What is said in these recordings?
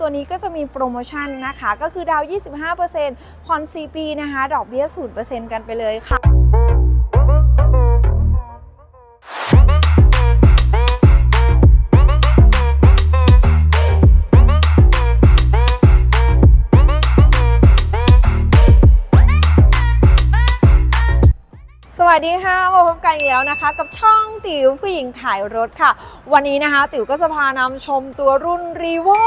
ตัวนี้ก็จะมีโปรโมชั่นนะคะ ก็คือดาว 25%ผ่อน4ปีนะคะ ดอกเบี้ย0%กันไปเลยค่ะ วัสดีค่ะมาพบกันอีกแล้วนะคะ กับช่องติ๋วผู้หญิงขายรถค่ะ วันนี้นะคะ ติ๋วก็จะพานำชมตัวรุ่น r e v o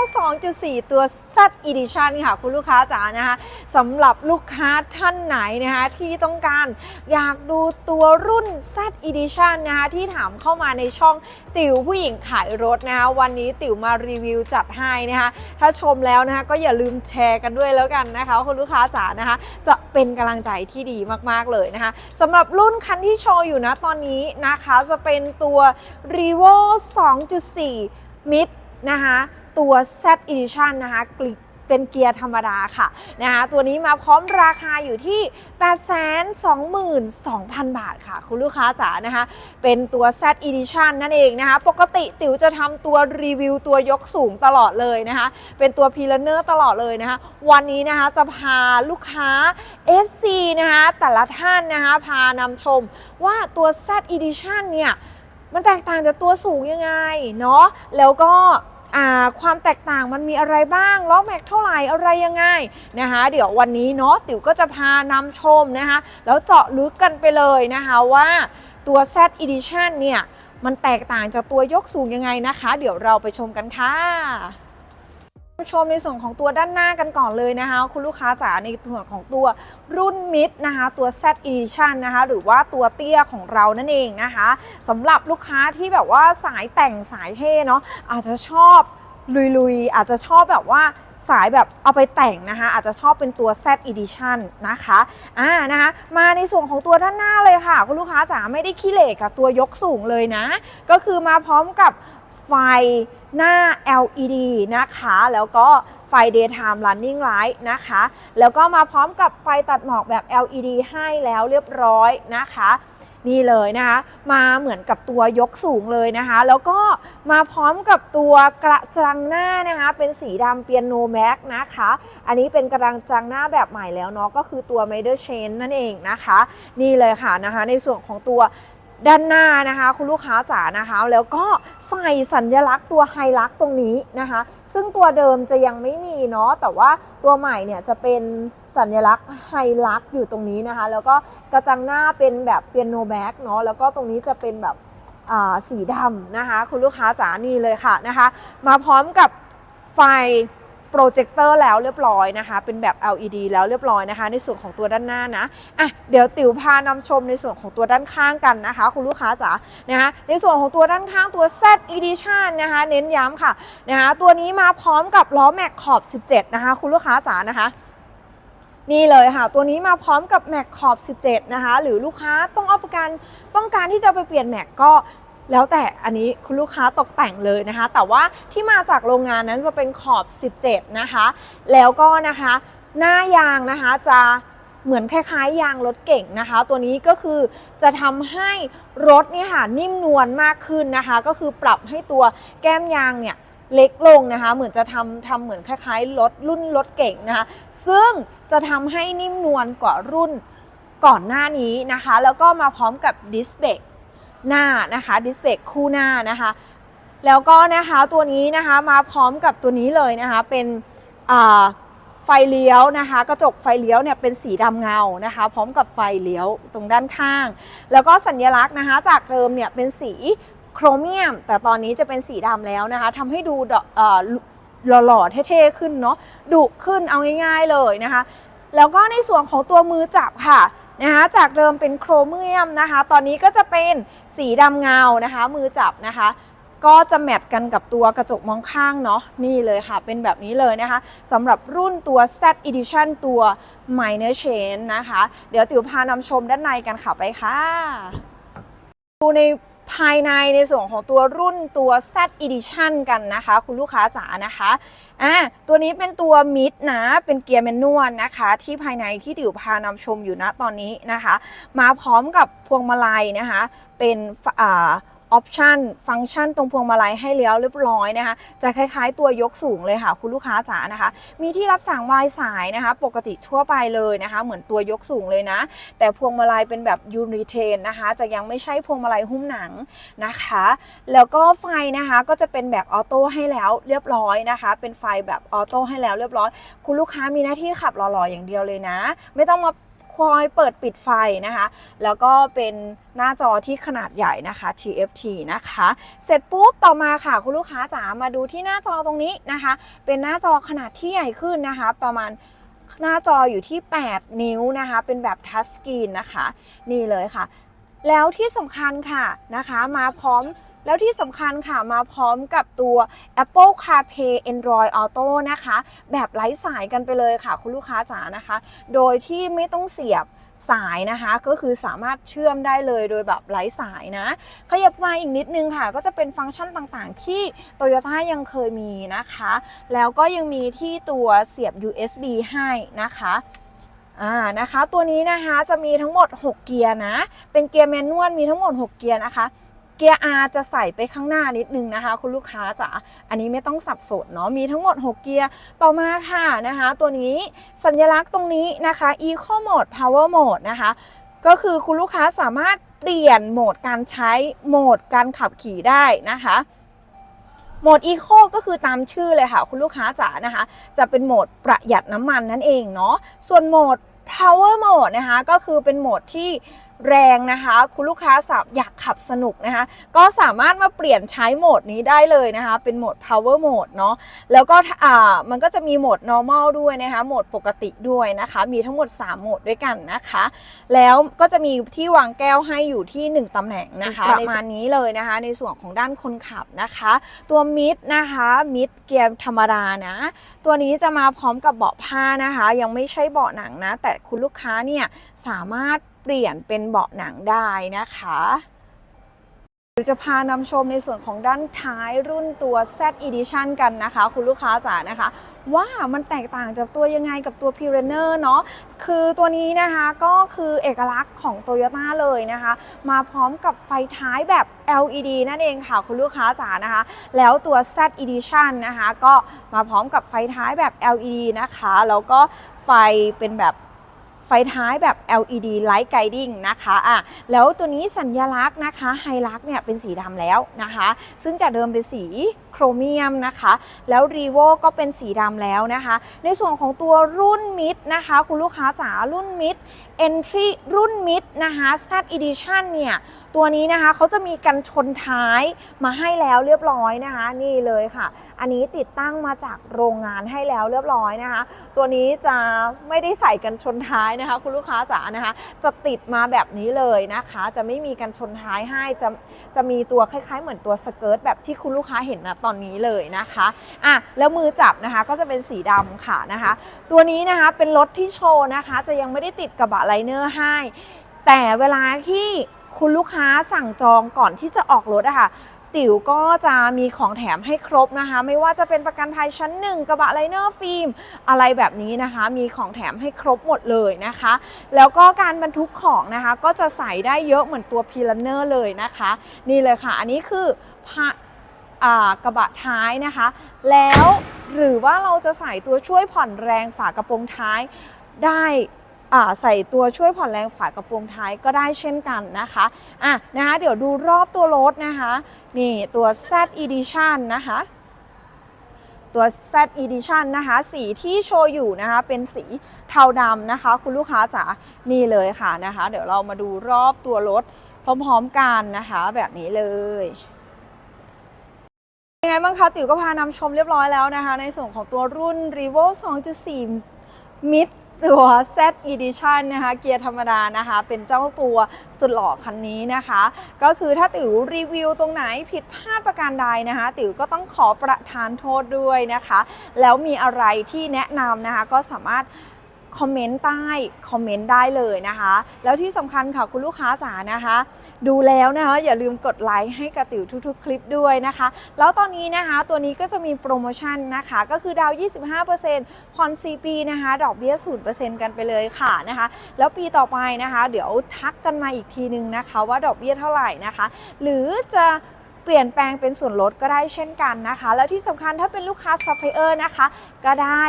2.4 ตัว Z Edition ค่ะ คุณลูกค้าจ๋านะคะสำหรับลูกค้าท่านไหนนะคะ ที่ต้องการอยากดูตัวรุ่น Z Edition นะคะที่ถามเข้ามาในช่องติ๋วผู้หญิงขายรถนะคะ วันนี้ติ๋วมารีวิวจัดให้นะคะ ถ้าชมแล้วนะคะก็อย่าลืมแชร์กันด้วยแล้วกันนะคะคุณลูกค้าจ๋านะคะ จะเป็นกำลังใจที่ดีมากๆเลยนะคะสำหรับรุ่นคันที่โชว์อยู่นะตอนนี้นะคะจะเป็นตัว r e v o 2.4 Mid นะคะตัว Z Edition นะคะกลิ เป็นเกียร์ธรรมดาค่ะนะคะตัวนี้มาพร้อมราคาอยู่ที่ 822,000 บาทค่ะ คุณลูกค้าจ๋านะคะเป็นตัว Z Edition นั่นเองนะคะปกติติ๋วจะทำตัวรีวิวตัวยกสูงตลอดเลยนะคะเป็นตัวพีลเนอร์ตลอดเลยนะคะวันนี้นะคะจะพาลูกค้า FC นะคะแต่ละท่านนะคะพานำชมว่าตัว Z Edition เนี่ยมันแตกต่างจากตัวสูงยังไงเนาะแล้วก็ ความแตกต่างมันมีอะไรบ้างล้อแม็กเท่าไหร่อะไรยังไงนะคะ เดี๋ยววันนี้เนาะติ๋วก็จะพานำชมนะคะ แล้วเจาะลึกกันไปเลยนะคะว่าตัว Z Edition เนี่ย มันแตกต่างจากตัวยกสูงยังไงนะคะ เดี๋ยวเราไปชมกันค่ะ ชมในส่วนของตัวด้านหน้ากันก่อนเลยนะคะ คุณลูกค้าจ๋าในส่วนของตัวรุ่นมิดนะคะ ตัว Z Edition นะคะ หรือว่าตัวเตี้ยของเรานั่นเองนะคะสำหรับลูกค้าที่แบบว่าสายแต่งสายเท่เนาะอาจจะชอบลุยๆ อาจจะชอบแบบว่าสายแบบเอาไปแต่งนะคะ อาจจะชอบเป็นตัว Z Edition นะคะอ่านะคะ มาในส่วนของตัวด้านหน้าเลยค่ะ คุณลูกค้าจ๋าไม่ได้ขี้เหร่กับตัวยกสูงเลยนะ ก็คือมาพร้อมกับ ไฟหน้า LED นะคะ แล้วก็ไฟ daytime running light นะคะ แล้วก็มาพร้อมกับไฟตัดหมอกแบบ LED ให้แล้วเรียบร้อยนะคะนี่เลยนะคะ มาเหมือนกับตัวยกสูงเลยนะคะ แล้วก็มาพร้อมกับตัวกระจังหน้านะคะ เป็นสีดำเปียโนแม็กนะคะ อันนี้เป็นกระจังหน้าแบบใหม่แล้วเนาะก็คือตัว m a d e r Chain นั่นเองนะคะ นี่เลยค่ะนะคะ ในส่วนของตัว ด้านหน้านะคะคุณลูกค้าจ๋านะคะแล้วก็ใส่สัญลักษณ์ตัวไฮลักตรงนี้นะคะ ซึ่งตัวเดิมจะยังไม่มีเนาะแต่ว่าตัวใหม่เนี่ยจะเป็นสัญลักษณ์ไฮลักอยู่ตรงนี้นะคะ แล้วก็กระจังหน้าเป็นแบบเปียโนแบ็กเนาะแล้วก็ตรงนี้จะเป็นแบบอ่าสีดำนะคะ คุณลูกค้าจ๋านี่เลยค่ะนะคะ มาพร้อมกับไฟ โปรเจคเตอร์แล้วเรียบร้อยนะคะ เป็นแบบ LED แล้วเรียบร้อยนะคะ ในส่วนของตัวด้านหน้านะอะเดี๋ยวติ๋วพานำชมในส่วนของตัวด้านข้างกันนะคะ คุณลูกค้าจ๋านะคะในส่วนของตัวด้านข้างตัว Z Edition นะคะ เน้นย้ำค่ะนะคะตัวนี้มาพร้อมกับล้อแม็กขอบ 17 นะคะ คุณลูกค้าจ๋านะคะนี่เลยค่ะ ตัวนี้มาพร้อมกับแม็กขอบ 17 นะคะ หรือลูกค้าต้องเอาประกันต้องการที่จะไปเปลี่ยนแม็กก็ แล้วแต่อันนี้คุณลูกค้าตกแต่งเลยนะคะ แต่ว่าที่มาจากโรงงานนั้นจะเป็นขอบ 17 นะคะ แล้วก็นะคะหน้ายางนะคะจะเหมือนคล้ายๆ ยางรถเก่งนะคะ ตัวนี้ก็คือจะทำให้รถเนี่ยค่ะนิ่มนวลมากขึ้นนะคะ ก็คือปรับให้ตัวแก้มยางเนี่ยเล็กลงนะคะ เหมือนจะทำทำเหมือนคล้ายๆรถรุ่นรถเก่งนะคะ ซึ่งจะทำให้นิ่มนวลกว่ารุ่นก่อนหน้านี้นะคะ แล้วก็มาพร้อมกับดิสเบรก หน้านะคะดิสเบรกคู่หน้านะคะ แล้วก็นะคะตัวนี้นะคะมาพร้อมกับตัวนี้เลยนะคะเป็นไฟเลี้ยวนะคะ กระจกไฟเลี้ยวเนี่ยเป็นสีดำเงานะคะ พร้อมกับไฟเลี้ยวตรงด้านข้าง แล้วก็สัญลักษณ์นะคะจากเดิมเนี่ยเป็นสีโครเมียม แต่ตอนนี้จะเป็นสีดำแล้วนะคะทำให้ดูดอกเอ่อหล่อๆเท่ๆขึ้นเนาะดุขึ้นเอาง่ายๆเลยนะคะ แล้วก็ในส่วนของตัวมือจับค่ะ นะคะจากเดิมเป็นโครเมียมนะคะ ตอนนี้ก็จะเป็นสีดำเงานะคะ มือจับนะคะ ก็จะแมทกันกับตัวกระจกมองข้างเนาะนี่เลยค่ะ เป็นแบบนี้เลยนะคะสำหรับรุ่นตัว Z Edition ตัว Minor Chain นะคะ เดี๋ยวติวพานำชมด้านในกันค่ะไปค่ะ ดูใน ภายในในส่วนของตัวรุ่นตัว Z Edition กันนะคะ คุณลูกค้าจ๋านะคะอ่าตัวนี้เป็นตัวมิดนะ เป็นเกียร์แมนนวลนะคะ ที่ภายในที่ติวพานำชมอยู่นะตอนนี้นะคะ มาพร้อมกับพวงมาลัยนะคะ เป็นอ่า ออปชันฟังก์ชันตรงพวงมาลัยให้แล้วเรียบร้อยนะคะ จะคล้ายๆ ตัวยกสูงเลยค่ะ คุณลูกค้าจ๋านะคะ มีที่รับสั่งวายสายนะคะ ปกติทั่วไปเลยนะคะ เหมือนตัวยกสูงเลยนะ แต่พวงมาลัยเป็นแบบยูนิเทนนะคะ จะยังไม่ใช่พวงมาลัยหุ้มหนังนะคะ แล้วก็ไฟนะคะก็จะเป็นแบบออโต้ให้แล้วเรียบร้อยนะคะ เป็นไฟแบบออโต้ให้แล้วเรียบร้อย คุณลูกค้ามีหน้าที่ขับหล่อๆอย่างเดียวเลยนะ ไม่ต้องมา คอยเปิดปิดไฟนะคะ แล้วก็เป็นหน้าจอที่ขนาดใหญ่นะคะ TFT นะคะ เสร็จปุ๊บต่อมาค่ะคุณลูกค้าจ๋ามาดูที่หน้าจอตรงนี้นะคะ เป็นหน้าจอขนาดที่ใหญ่ขึ้นนะคะ ประมาณหน้าจออยู่ที่ 8 นิ้วนะคะ เป็นแบบทัชสกรีนนะคะ นี่เลยค่ะ แล้วที่สำคัญค่ะนะคะ มาพร้อม แล้วที่สำคัญค่ะมาพร้อมกับตัว Apple CarPlay Android Auto นะคะ แบบไร้สายกันไปเลยค่ะ คุณลูกค้าจ๋านะคะ โดยที่ไม่ต้องเสียบสายนะคะก็คือสามารถเชื่อมได้เลยโดยแบบไร้สายนะ ขยับมาอีกนิดนึงค่ะ ก็จะเป็นฟังก์ชันต่างๆ ที่ Toyota ยังเคยมีนะคะ แล้วก็ยังมีที่ตัวเสียบ USB ให้นะคะอ่านะคะ ตัวนี้นะคะจะมีทั้งหมด 6 เกียร์นะ เป็นเกียร์แมนนวลมีทั้งหมด 6 เกียร์นะคะ เกียร์ R จะใส่ไปข้างหน้านิดนึงนะคะ คุณลูกค้าจ๋าอันนี้ไม่ต้องสับสนเนาะมีทั้งหมด 6 เกียร์ต่อมาค่ะนะคะ ตัวนี้สัญลักษณ์ตรงนี้นะคะ Eco Mode Power Mode นะคะ ก็คือคุณลูกค้าสามารถเปลี่ยนโหมดการใช้โหมดการขับขี่ได้นะคะโหมด Eco ก็คือตามชื่อเลยค่ะ คุณลูกค้าจ๋านะคะ จะเป็นโหมดประหยัดน้ำมันนั่นเองเนาะส่วนโหมด Power Mode นะคะ ก็คือเป็นโหมดที่ แรงนะคะ คุณลูกค้าสับอยากขับสนุกนะคะ ก็สามารถมาเปลี่ยนใช้โหมดนี้ได้เลยนะคะ เป็นโหมด power mode เนาะแล้วก็อ่ามันก็จะมีโหมด normal ด้วยนะคะ โหมดปกติด้วยนะคะ มีทั้งหมด 3 โหมดด้วยกันนะคะ แล้วก็จะมีที่วางแก้วให้อยู่ที่ 1ตำแหน่งนะคะประมาณนี้เลยนะคะ ในส่วนของด้านคนขับนะคะ ตัวมิดนะคะมิดเกียร์ธรรมดานะ ตัวนี้จะมาพร้อมกับเบาะผ้านะคะ ยังไม่ใช่เบาะหนังนะ แต่คุณลูกค้าเนี่ยสามารถ เปลี่ยนเป็นเบาะหนังได้นะคะหรือจะพานำชมในส่วนของด้านท้ายรุ่นตัว Z Edition กันนะคะ คุณลูกค้าจ๋านะคะว่ามันแตกต่างจากตัวยังไงกับตัว p i r a n e r เนาะคือตัวนี้นะคะก็คือเอกลักษณ์ของ Toyota เลยนะคะ มาพร้อมกับไฟท้ายแบบ LED นั่นเองค่ะ คุณลูกค้าจ๋านะคะ แล้วตัว Z Edition นะคะ ก็มาพร้อมกับไฟท้ายแบบ LED นะคะ แล้วก็ไฟเป็นแบบ ฟท้ายแบบ LED Light Guiding นะคะอะแล้วตัวนี้สัญญลักษณ์นะคะไฮลักเนี่ยเป็นสีดำแล้วนะคะ ซึ่งจากเดิมเป็นสี โครเมียมนะคะ แล้ว r e v o ก็เป็นสีดำแล้วนะคะ ในส่วนของตัวรุ่นมิดนะคะ คุณลูกค้าจ๋ารุ่นมิด Entry รุ่นมิดนะคะ Z Edition เนี่ยตัวนี้นะคะเขาจะมีกันชนท้ายมาให้แล้วเรียบร้อยนะคะ นี่เลยค่ะ อันนี้ติดตั้งมาจากโรงงานให้แล้วเรียบร้อยนะคะ ตัวนี้จะไม่ได้ใส่กันชนท้ายนะคะ คุณลูกค้าจ๋านะคะ จะติดมาแบบนี้เลยนะคะ จะไม่มีกันชนท้ายให้จะจะมีตัวคล้ายๆ เหมือนตัวสเกิร์ตแบบที่คุณลูกค้าเห็นนะตอนนี้เลยนะคะอะแล้วมือจับนะคะก็จะเป็นสีดำค่ะนะคะ ตัวนี้นะคะเป็นรถที่โชว์นะคะ จะยังไม่ได้ติดกระบะไลเนอร์ให้ แต่เวลาที่คุณลูกค้าสั่งจองก่อนที่จะออกรถอะค่ะติ๋วก็จะมีของแถมให้ครบนะคะ ไม่ว่าจะเป็นประกันภัยชั้นหนึ่งกระบะไลเนอร์ฟิล์มอะไรแบบนี้นะคะ มีของแถมให้ครบหมดเลยนะคะ แล้วก็การบรรทุกของนะคะ ก็จะใส่ได้เยอะเหมือนตัวพีลันเนอร์เลยนะคะ นี่เลยค่ะ อันนี้คือพะอ่า กระบะท้ายนะคะ แล้วหรือว่าเราจะใส่ตัวช่วยผ่อนแรงฝากระโปรงท้ายได้ใส่ตัวช่วยผ่อนแรงฝากระโปรงท้ายก็ได้เช่นกันนะคะอะนะคะเดี๋ยวดูรอบตัวรถนะคะ นี่ตัว Z Edition นะคะตัว Z Edition นะคะ สีที่โชว์อยู่นะคะ เป็นสีเทาดำนะคะ คุณลูกค้าจ๋านี่เลยค่ะนะคะ เดี๋ยวเรามาดูรอบตัวรถพร้อมๆกันนะคะ แบบนี้เลย ไงบ้างคะติ๋วก็พานำชมเรียบร้อยแล้วนะคะ ในส่วนของตัวรุ่น r e v o 2.4 Mid ตัว Z Edition นะคะ เกียร์ธรรมดานะคะ เป็นเจ้าตัวสุดหล่อคันนี้นะคะ ก็คือถ้าติ๋วรีวิวตรงไหนผิดพลาดประการใดนะคะ ติ๋วก็ต้องขอประทานโทษด้วยนะคะ แล้วมีอะไรที่แนะนำนะคะ ก็สามารถคอมเมนต์ใต้ คอมเมนต์ได้เลยนะคะ แล้วที่สำคัญค่ะคุณลูกค้าจ๋านะคะ ดูแล้วนะคะอย่าลืมกดไลค์ให้กับติ๋วทุกๆ คลิปด้วยนะคะ แล้วตอนนี้นะคะตัวนี้ก็จะมีโปรโมชั่นนะคะ ก็คือดาว 25%ผ่อน4ปีนะคะ ดอกเบี้ย 0%กันไปเลยค่ะนะคะ แล้วปีต่อไปนะคะ เดี๋ยวทักกันมาอีกทีนึงนะคะ ว่าดอกเบี้ยเท่าไหร่นะคะ หรือจะเปลี่ยนแปลงเป็นส่วนลดก็ได้เช่นกันนะคะ แล้วที่สำคัญถ้าเป็นลูกค้าซัพพลายเออร์นะคะ ก็ได้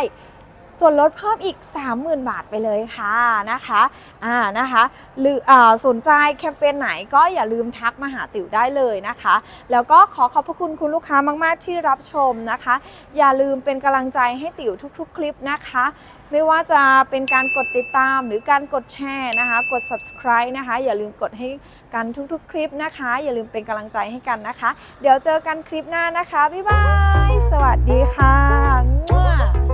ส่วนลดเพิ่มอีก 30,000 บาทไปเลยค่ะนะคะอ่านะคะหรืออสนใจแคมเปญไหนก็อย่าลืมทักมาหาติ๋วได้เลยนะคะ แล้วก็ขอขอบพระคุณคุณลูกค้ามากๆที่รับชมนะคะ อย่าลืมเป็นกำลังใจให้ติ๋วทุกๆ คลิปนะคะ ไม่ว่าจะเป็นการกดติดตามหรือการกดแชร์นะคะ กด subscribe นะคะ อย่าลืมกดให้กันทุกๆ คลิปนะคะ อย่าลืมเป็นกำลังใจให้กันนะคะ เดี๋ยวเจอกันคลิปหน้านะคะ บ๊ายบาย สวัสดีค่ะ